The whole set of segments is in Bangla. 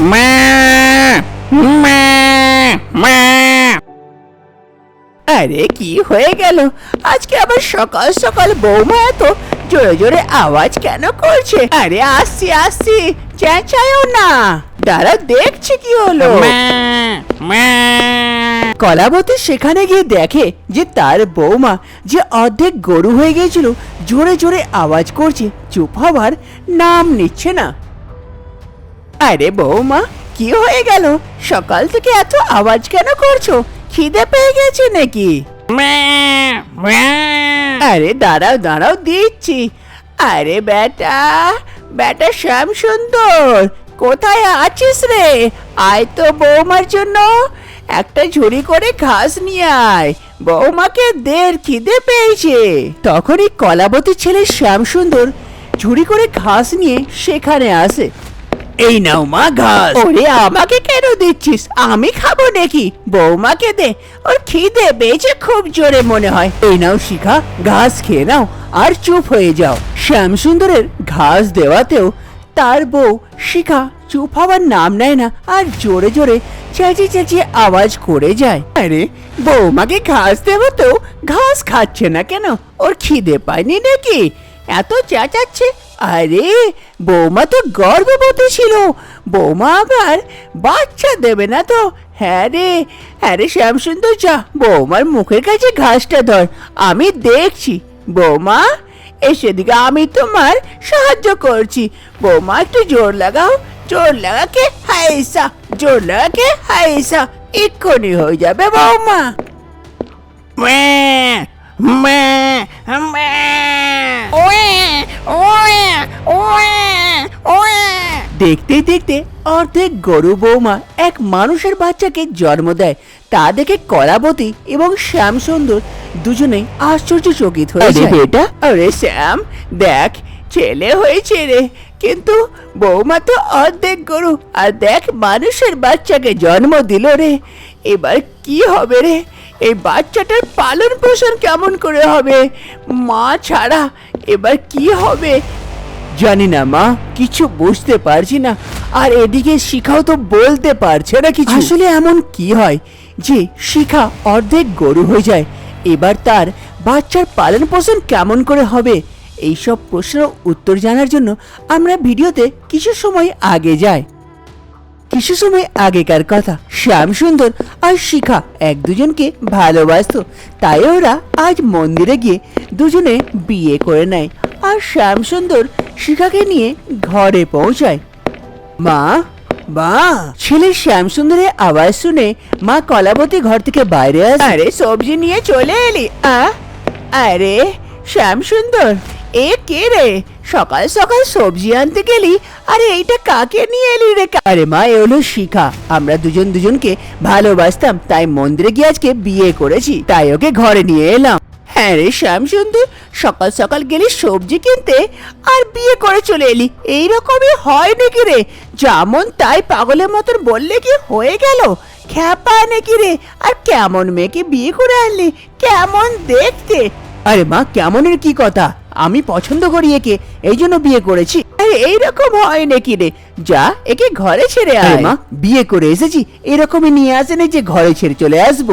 মা মা মা। আরে কি হয়ে গেল? আজকে আবার সকাল সকাল বৌমা এত জোরে জোরে আওয়াজ কেন করছে? আরে আসছি আসছি। চেঁচায়ও না। দাঁড়া দেখছি কি হলো। কলাবতী সেখানে গিয়ে দেখে যে তার বৌমা যে অর্ধেক গরু হয়ে গিয়েছিল জোরে জোরে আওয়াজ করছে চুপ হবার নাম নিচ্ছে না। আরে বৌমা কি হয়ে গেল? সকাল থেকে এত আওয়াজ কেন করছ? খিদে পেয়ে গেছে নাকি? আরে দাঁড়াও দাঁড়াও দিচ্ছি। আরে বেটা বেটা শ্যাম সুন্দর কোথায় আছিস রে? আয় তো বৌমার জন্য। একটা ঝুড়ি করে ঘাস নিয়ে আয়। বৌমাকে দের খিদে পেয়েছে। তখনই কলাবতী ছেলে শ্যাম সুন্দর ঝুড়ি করে ঘাস নিয়ে সেখানে আসে। এই নাও মা ঘাস। ওরে আমাকে কেন দিচ্ছিস? আমি খাব নাকি? বৌমাকে দে। ওর খিদে পেয়েছে খুব জোরে মনে হয়। এই নাও শিখা, ঘাস খেয়ে নাও আর চুপ হয়ে যাও। শ্যামসুন্দরের ঘাস দেওয়াতেও তার বউ শিখা চুপ হওয়ার নাম নেয় না আর জোরে জোরে চেঁচিয়ে চেঁচিয়ে আওয়াজ করে যায়। আরে, বৌমাকে ঘাস দেবো তো ঘাস খাচ্ছে না কেন? ওর খিদে পায়নি নাকি? এত চেঁচাচ্ছে। আরে, বৌমা তো গর্ভবতী ছিল। বৌমা আবার বাচ্চা দেবে না তো? হ্যাঁ রে হ্যাঁ রে শ্যামসুন্দর যা, বৌমার মুখের কাছে ঘাসটা ধর, আমি দেখছি। বৌমা, এসে দিকে আমি তোমার সাহায্য করছি। বৌমা, একটু জোর লাগাও, জোর লাগাকে হাইসা, জোর লাগাকে হাইসা, এক্ষুনি হয়ে যাবে বৌমা। মা মা মা ওয়ে ওয়ে ওয়ে ওয়ে দেখতে দেখতে অর্ধেক গরু বৌমা এক মানুষের বাচ্চাকে জন্ম দেয়। তা দেখে কলাবতী এবং শ্যাম সুন্দর দুজনেই আশ্চর্যচকিত হয়ে আরে বেটা, আরে শ্যাম দেখ ছেলে হয়েছে রে। কিন্তু বৌমা তো অর্ধেক গরু আর দেখ মানুষের বাচ্চাকে জন্ম দিল রে। এবার কি হবে রে? এই বাচ্চাটার পালন পোষণ কেমন করে হবে? মা ছাড়া এবার কি হবে? জানি না, মা, কিছু বুঝতে পারছি না। আর এদিকে শিখাও তো বলতে পারছে না কিছু। আসলে এমন কি হয় যে শিখা অর্ধেক গরু হয়ে যায়, এবার তার বাচ্চার পালন পোষণ কেমন করে হবে? এইসব প্রশ্নের উত্তর জানার জন্য আমরা ভিডিওতে কিছু সময় আগে যাই। কিছু সময় আগেকার কথা। শ্যাম সুন্দর আর শিখা এক দুজনকে ভালোবাসতো। তাই ওরা আজ মন্দিরে গিয়ে দুজনে বিয়ে করে নেয়। আর শ্যাম সুন্দর শিখাকে নিয়ে ঘরে পৌঁছায়। মা মা! ছেলে শ্যাম সুন্দরের আওয়াজ শুনে মা কলাবতী ঘর থেকে বাইরে আসে। আরে, সবজি নিয়ে চলে এলি, আ? আরে, শ্যাম সুন্দর, এ কে রে? সকাল সকাল সবজি আনতে গেলি, আরে এইটা কাকে নিয়ে এলি রে? আরে মা, এ হলো শিখা। আমরা দুজন দুজনকে ভালোবাসতাম, তাই মন্দিরে গিয়ে আজকে বিয়ে করেছি, তাই ওকে ঘরে নিয়ে এলাম। হ্যাঁ রে শ্যাম সুন্দর সকাল সকাল গেলি সবজি কিনতে আর বিয়ে করে চলে এলি। এইরকমই হয় নাকি রে? যেমন তাই পাগলের মতন বললে কি হয়ে গেল? খ্যাপা নাকি রে? আর কেমন মেয়েকে বিয়ে করে আনলি? কেমন দেখতে? আরে মা, কেমনের কি কথা? আমি পছন্দ করি একে এই জন্য বিয়ে করেছি। এইরকম হয় নাকি রে? যা একে ঘরে ছেড়ে আয়। মা বিয়ে করে এসেছি এরকমই নিয়ে আসেনি যে ঘরে ছেড়ে চলে আসব।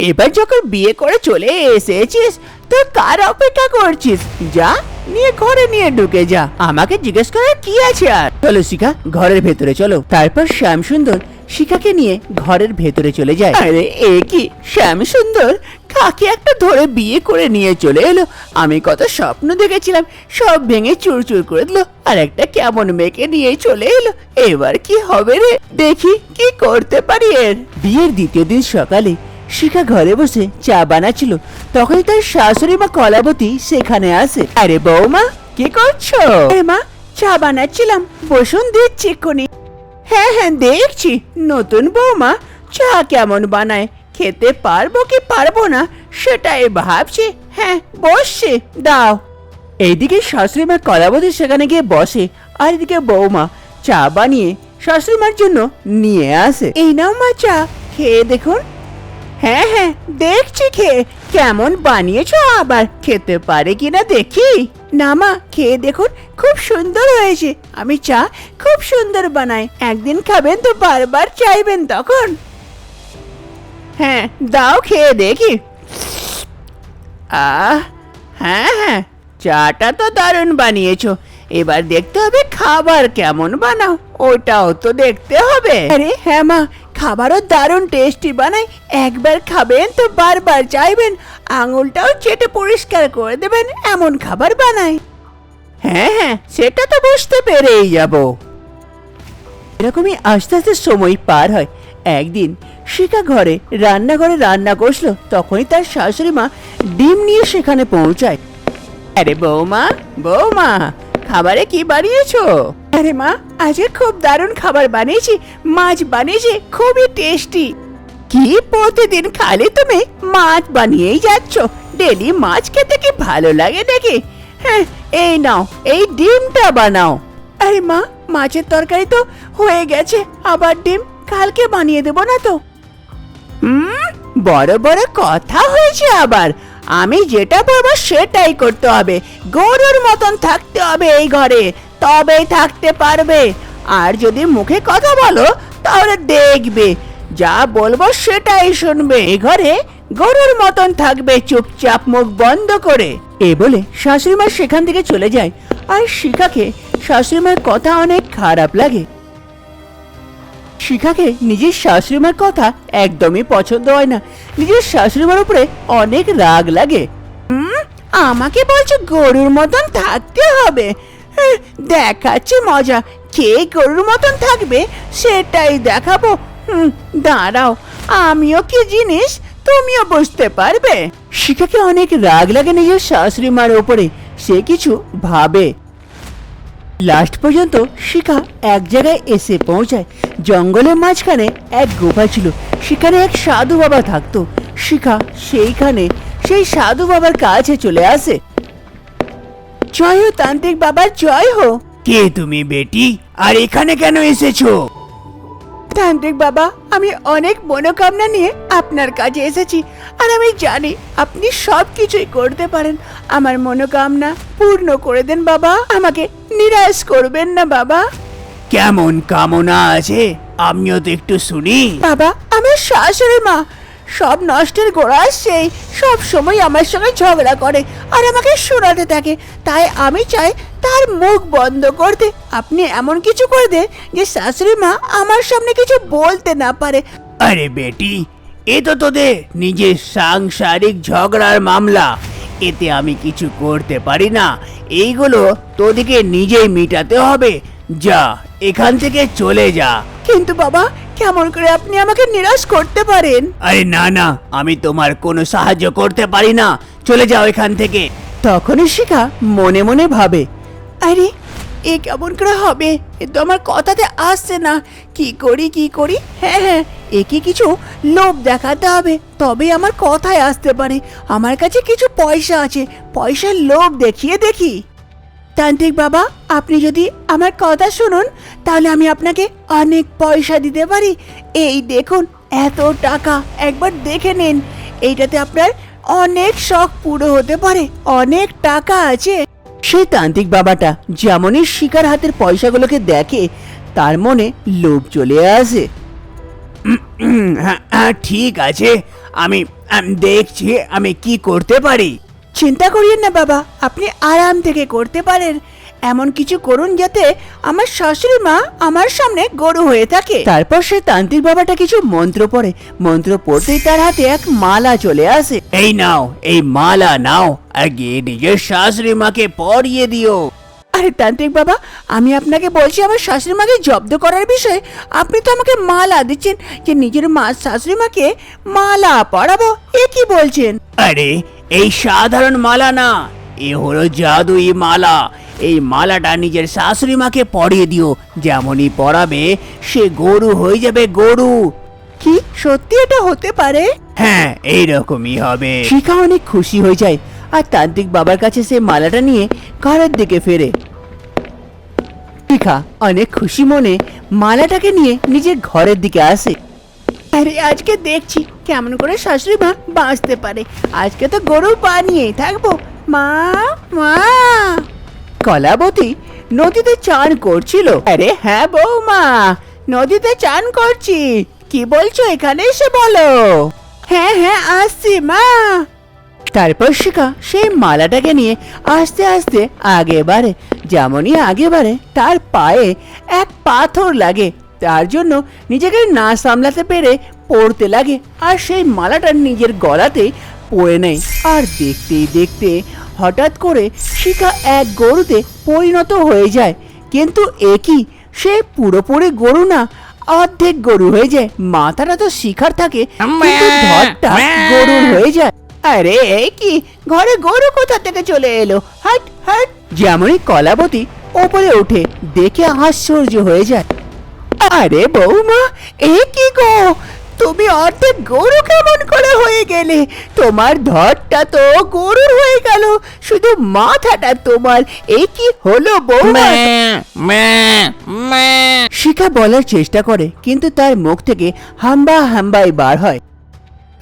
এবার যখন বিয়ে করে চলে এসেছিস তো কার অপেক্ষা করছিস? যা নিয়ে ঘরে নিয়ে ঢুকে যা। আমাকে জিজ্ঞেস করার কি আছে আর? চলো শিখা ঘরের ভেতরে চলো। তারপর শ্যাম সুন্দর শিখাকে নিয়ে ঘরের ভেতরে চলে যায়। আরে এ কি? শ্যাম সুন্দর কাকে একটা ধরে বিয়ে করে নিয়ে চলে এলো? আমি কত স্বপ্ন দেখেছিলাম, সব ভেঙে চুরচুর করে দিল, আর একটা কেমন মেয়েকে নিয়ে চলে এলো। এবার কি হবে রে? দেখি কি করতে পারি এর। বিয়ের দ্বিতীয় দিন সকালে শিখা ঘরে বসে চা বানাচ্ছিল। তখনই তার শাশুড়ি মা কলাবতী সেখানে আসে আরে বৌমা, কি করছ? মা, চা বানাচ্ছিলাম। বসুন দিচ্ছি এক্ষুনি। হ্যাঁ হ্যাঁ দেখছি। নতুন বৌমা, চা কেমন বানায়? খেতে পারব কি পারব না, সেটাই ভাবছি। হ্যাঁ বসছি, দাও। এইদিকে শাশুড়ি মা কলাবতী সেখানে গিয়ে বসে, আর এদিকে বৌমা চা বানিয়ে শাশুড়ি মার জন্য নিয়ে আসে। এই নাও মা চা, খেয়ে দেখুন। হ্যাঁ হ্যাঁ দেখছি খেয়ে। কেমন বানিয়েছ আবার? খেতে পারে কিনা দেখি? না মা, খেয়ে দেখুন, খুব সুন্দর হয়েছে। আমি চা খুব সুন্দর বানাই। একদিন খাবেন তো বারবার চাইবেন তখন। হ্যাঁ দাও খেয়ে দেখি। আহ হ্যাঁ হ্যাঁ চাটা তো দারুণ বানিয়েছো। এবার দেখতে হবে খাবার কেমন বানাও, ওটাও তো দেখতে হবে। আরে হ্যাঁ মা, খাবারও দারুণ টেস্টি বানাই, একবার খাবেন তো বারবার চাইবেন, আঙুলটাও চেটে পরিষ্কার করে দেবেন, এমন খাবার বানাই। হ্যাঁ হ্যাঁ সেটা তো বুঝতে পেরেই যাব। এরকমই আস্তে আস্তে সময় পার হয়। একদিন শিখা ঘরে, রান্নাঘরে রান্না করছিল তখনই তার শাশুড়ি মা ডিম নিয়ে সেখানে পৌঁছায়। আরে বৌমা বৌমা, খাবারে কি বানিয়েছো? আরে মা, আজকে খুব দারুণ খাবার বানিয়েছি, মাছ বানিয়েছি, খুবই টেস্টি। কি প্রতিদিন খালি তুমি মাছ বানিয়েই যাচ্ছ? ডেলি মাছ খেতে কি ভালো লাগে নাকি? হ্যাঁ এই নাও, এই ডিমটা বানাও। আরে মা, মাছের তরকারি তো হয়ে গেছে, আবার ডিম, কালকে বানিয়ে দেবো না তো? হুম, বড় বড় কথা হয়েছে আবার। আমি যেটা বলব সেটাই করতে হবে। গরুর মতন থাকতে হবে এই ঘরে। তবেই থাকতে পারবে। আর যদি মুখে কথা বলো, তাহলে দেখবে। যা বলব সেটাই শুনবে। এই ঘরে গরুর মতন থাকবে চুপচাপ মুখ বন্ধ করে। এ বলে শাশুড়িমা সেখান থেকে চলে যায়। আর শিখাকে শাশুড়িমার কথা অনেক খারাপ লাগে। শিখাকে নিজের শাশুড়িমার কথা একদমই পছন্দ হয় না। নিজের শাশুড়িমার উপরে অনেক রাগ লাগে। হুম আমাকে বলছো গরুর মতন থাকতে হবে? দেখাচ্ছি মজা। কে গরুর মতন থাকবে সেটাই দেখাবো। হুম দাঁড়াও আমিও কি জিনিস তুমিও বুঝতে পারবে? শিখাকে অনেক রাগ লাগে নিজের শাশুড়ি মার ওপরে সে কিছু ভাবে। লাস্ট পর্যন্ত শিখা এক জায়গায় এসে পৌঁছায়। জঙ্গলের মাঝখানে এক গুফা ছিল। সেখানে এক সাধু বাবা থাকতো। শিখা সেইখানে সেই সাধু বাবার কাছে চলে আসে। জয় হো তান্ত্রিক বাবার জয় হো কে তুমি বেটি? আর এখানে কেন এসেছ? তান্ত্রিক বাবা আমি অনেক মনোকামনা নিয়ে আপনার কাছে এসেছি। আর আমি জানি আপনি সব কিছুই করতে পারেন। আমার মনোকামনা পূর্ণ করে দেন বাবা। আমাকে নিরাশ করবেন না বাবা। কেমন কামনা আছে? আমিও তো একটু শুনি। বাবা আমার শাশুড়ি মা সব নষ্টের গোড়া সেই সব সময় আমার সঙ্গে ঝগড়া করে আর আমাকে শোনাতে থাকে। তাই আমি চাই তার মুখ বন্ধ করতে আপনি এমন কিছু করে দে যে শাশুড়ি মা আমার সামনে কিছু বলতে না পারে। আরে বেটি এ তো তোদের নিজের সাংসারিক ঝগড়ার মামলা। এতে আমি কিছু করতে পারি না। এইগুলো তোদেরকে নিজেই মিটাতে হবে। যা এখান থেকে চলে যা। কিন্তু বাবা কেমন করে আপনি আমাকে নিরাশ করতে পারেন? আরে না না আমি তোমার কোনো সাহায্য করতে পারি না। চলে যাও এখান থেকে। তখনই শিখা মনে মনে ভাবে আরে, এ কেমন করে হবে? এ তো আমার কথাতে আসছে না। কি করি কি করি? হ্যাঁ হ্যাঁ একে কিছু লোভ দেখাতে হবে। তবে আমার কথায় আসতে পারে। আমার কাছে কিছু পয়সা আছে। পয়সার লোভ দেখিয়ে দেখি। তান্ত্রিক বাবা, আপনি যদি আমার কথা শুনুন, তাহলে আমি আপনাকে অনেক পয়সা দিতে পারি। এই দেখুন, এত টাকা। একবার দেখে নিন। এইটাতে আপনার অনেক শখ পুরো হতে পারে। অনেক টাকা আছে। সেই তান্ত্রিক বাবাটা যেমনই শিকার হাতের পয়সাগুলোকে দেখে তার মনে লোভ চলে আসে। হ্যাঁ, হ্যাঁ, ঠিক আছে। আমি আমি দেখছি আমি কি করতে পারি। চিন্তা করিয়েন না বাবা আপনি আরাম থেকে করতে পারেন। এমন কিছু করুন যাতে আমার শাশুড়ি মা আমার সামনে গরু হয়ে থাকে। তারপর সে তান্ত্রিক বাবাটা কিছু মন্ত্র পড়ে। মন্ত্র পড়তেই তার হাতে এক মালা চলে আসে। এই নাও এই মালা নাও আর গিয়ে নিজের শাশুড়ি মাকে পরিয়ে দিও। আরে তান্ত্রিক বাবা আমি আপনাকে বলছি আমার শাশুড়ি মাকে জব্দ করার বিষয়ে আপনি তো আমাকে মালা দিচ্ছেন যে নিজের মা শাশুড়ি মাকে মালা পরাবো। এ কি বলছেন? আরে এই সাধারণ মালা না। এ হলো জাদুই মালা। এই মালাটা নিজের শাশুড়ি মাকে পরিয়ে দিও। যেমনই পরাবে সে গরু হয়ে যাবে গরু। কি? সত্যি এটা হতে পারে? হ্যাঁ এইরকমই হবে। শিখা অনেক খুশি হয়ে যায় আর তান্ত্রিক বাবার কাছে সে মালাটা নিয়ে ঘরের দিকে ফেরে। শিখা অনেক খুশি মনে মালাটাকে নিয়ে নিজের ঘরের দিকে আসে। আরে আজকে দেখছি কেমন করে শাশুড়ি মা বাঁচতে পারে। আজকে তো গরু বানিয়েই থাকব। মা মা। কলাবতী নদীতে চান করছিল। আরে হ্যাঁ বৌমা, নদীতে চান করছি। কি বলছো এখানে এসে বলো। হ্যাঁ হ্যাঁ আসছি, মা। তারপর শিখা সেই মালাটাকে নিয়ে আস্তে আস্তে আগে বাড়ে, যেমনই আগে বাড়ে, তার পায়ে এক পাথর লাগে। তার জন্য নিজেকে না সামলাতে পেরে পড়তে লাগে, আর সেই মালাটা নিজের গলাতে পড়ে নেয়। আর দেখতেই দেখতে হঠাৎ করে শিখা এক গরুতে পরিণত হয়ে যায়। কিন্তু একই সে পুরোপুরি গরু না অর্ধেক গরু হয়ে যায়। মাথাটা তো শিখার থাকে কিন্তু ধরটা গরুর হয়ে যায়। আরে কি? ঘরে গরু কোথা থেকে চলে এলো? হাট হাট! যেমনই কলাবতী ওপরে ওঠে দেখে আশ্চর্য হয়ে যায়। আরে বৌমা এ কি গো? তুমি অর্ধেক গরু কেমন করে হয়ে গেলে? তোমার ধরটা তো গরুর হয়ে গেল। শুধু মাথাটা তোমার। এ কি হলো বৌমা? শিখা বলার চেষ্টা করে কিন্তু তার মুখ থেকে হাম্বা হাম্বাই বার হয়।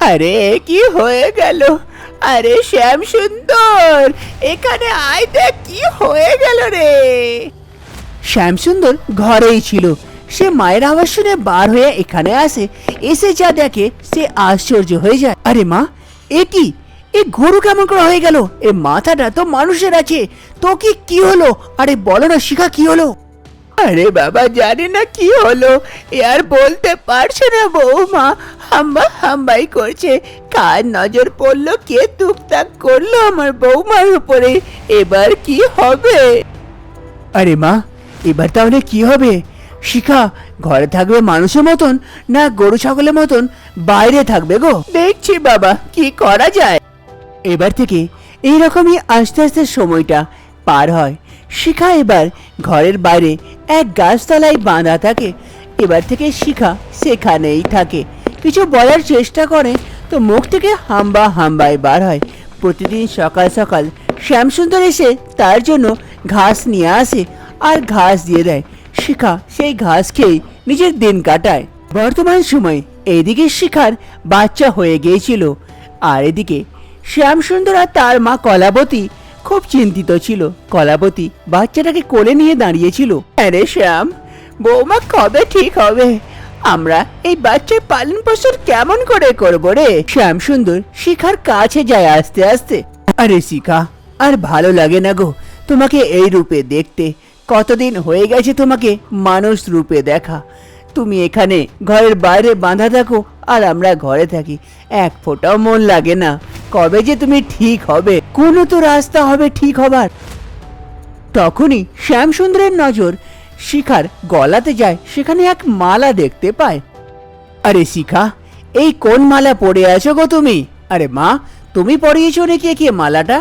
আরে কি হয়ে গেল? আরে শ্যাম সুন্দর! এখানে আয় দেখ কি হয়ে গেল রে! শ্যামসুন্দর ঘরেই ছিল। সে মায়ের আওয়াজ শুনে বার হয়ে এখানে আসে। এসে যা দেখে সে আশ্চর্য হয়ে যায়। আরে মা এ কি? এ গরু কেমন করে হয়ে গেল? এ মাথাটা তো মানুষের আছে। তো কি কি হলো? আরে বলো না শিখা কি হলো? আরে বাবা জানি না কি হলো। এ আর বলতে পারছে না বৌমা। হাম্বা হাম্বাই করছে। কার নজর পড়ল কে টুকটাক করল আমার বৌমার উপরে? এবার কি হবে? আরে মা এবার তাহলে কি হবে? শিখা, ঘরে থাকবে মানুষের মতন, না গরু ছাগলের মতন, বাইরে থাকবে গো। দেখছি বাবা, কি করা যায়। এবার থেকে এইরকমই আস্তে আস্তে সময়টা পার হয়। শিখা এবার ঘরের বাইরে এক গাছতলায় বাঁধা থাকে। এবার থেকে শিখা সেখানেই থাকে। কিছু বলার চেষ্টা করে তো মুখ থেকে হাম্বা হাম্বায় বার হয়। প্রতিদিন সকাল সকাল শ্যামসুন্দর এসে তার জন্য ঘাস নিয়ে আসে আর ঘাস দিয়ে দেয়। শিখা সেই ঘাস খেয়ে নিজের দিন কাটায়। বর্তমান সময় এইদিকে শিখার বাচ্চা হয়ে গিয়েছিল। আর এদিকে শ্যামসুন্দর আর তার মা কলাবতী খুব চিন্তিত ছিল। কলাবতী বাচ্চাটাকে কোলে নিয়ে দাঁড়িয়েছিল। আরে শ্যাম, বৌমা কবে ঠিক হবে? আমরা এই বাচ্চার পালন পোষণ কেমন করে করব রে? শ্যাম সুন্দর শিখার কাছে যায় আস্তে আস্তে। আরে শিখা, আর ভালো লাগে না গো তোমাকে এই রূপে দেখতে। কতদিন হয়ে গেছে তোমাকে মানুষ রূপে দেখা? তুমি এখানে ঘরের বাইরে বাঁধা থাকো আর আমরা ঘরে থাকি। এক ফোঁটাও মন লাগে না। কবে যে তুমি ঠিক হবে? কোনো তো রাস্তা হবে ঠিক হবার। তখনই শ্যামসুন্দরের নজর শিখার গলাতে যায়, সেখানে এক মালা দেখতে পায়। আরে শিখা, এই কোন মালা পরে আছো গো তুমি? আরে মা, তুমি পরিয়েছো নাকি কি মালাটা?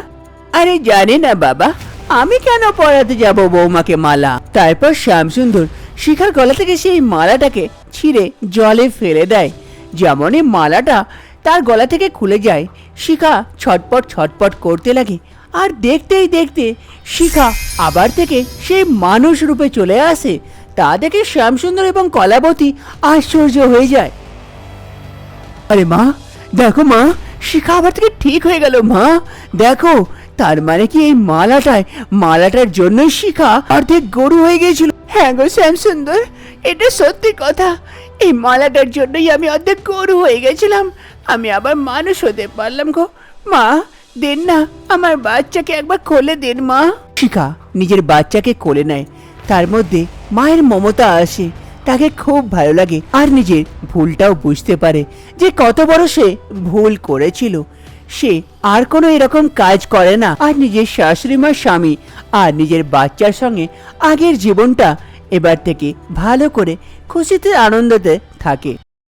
আরে জানি না বাবা। আমি কেন পরাতে যাব বৌমাকে মালা? তারপর শ্যামসুন্দর শিখার গলা থেকে সেই মালাটাকে ছিঁড়ে জলে ফেলে দেয়। যেমনই মালাটা তার গলা থেকে খুলে যায়, শিখা ছটপট ছটপট করতে লাগে। আর দেখতেই দেখতে শিখা আবার থেকে সেই মানুষ রূপে চলে আসে। তা দেখে শ্যামসুন্দর এবং কলাবতী আশ্চর্য হয়ে যায়। আরে মা, দেখো মা, শিখা আবার থেকে ঠিক হয়ে গেল মা। দেখো তার মানে কি এই মালাটায়, মালাটার জন্যই শিখা অর্ধেক গরু হয়ে গিয়েছিল? হ্যাঁ গো শ্যামসুন্দর এটা সত্যি কথা। এই মালাটার জন্যই আমি অর্ধেক গরু হয়ে গেছিলাম। আমি আবার মানুষ হতে পারলাম গো। মা, দিন না, আমার বাচ্চাকে একবার কোলে দিন মা। শিখা নিজের বাচ্চাকে কোলে নেয়। তার মধ্যে মায়ের মমতা আসে। তাকে খুব ভালো লাগে। আর নিজের ভুলটাও বুঝতে পারে যে কত বড় সে ভুল করেছিল। সে আর কোনো এরকম কাজ করে না। আর নিজের শাশুড়ি মার স্বামী আর নিজের বাচ্চার সঙ্গে আগের জীবনটা এবার থেকে ভালো করে খুশিতে, আনন্দতে থাকে।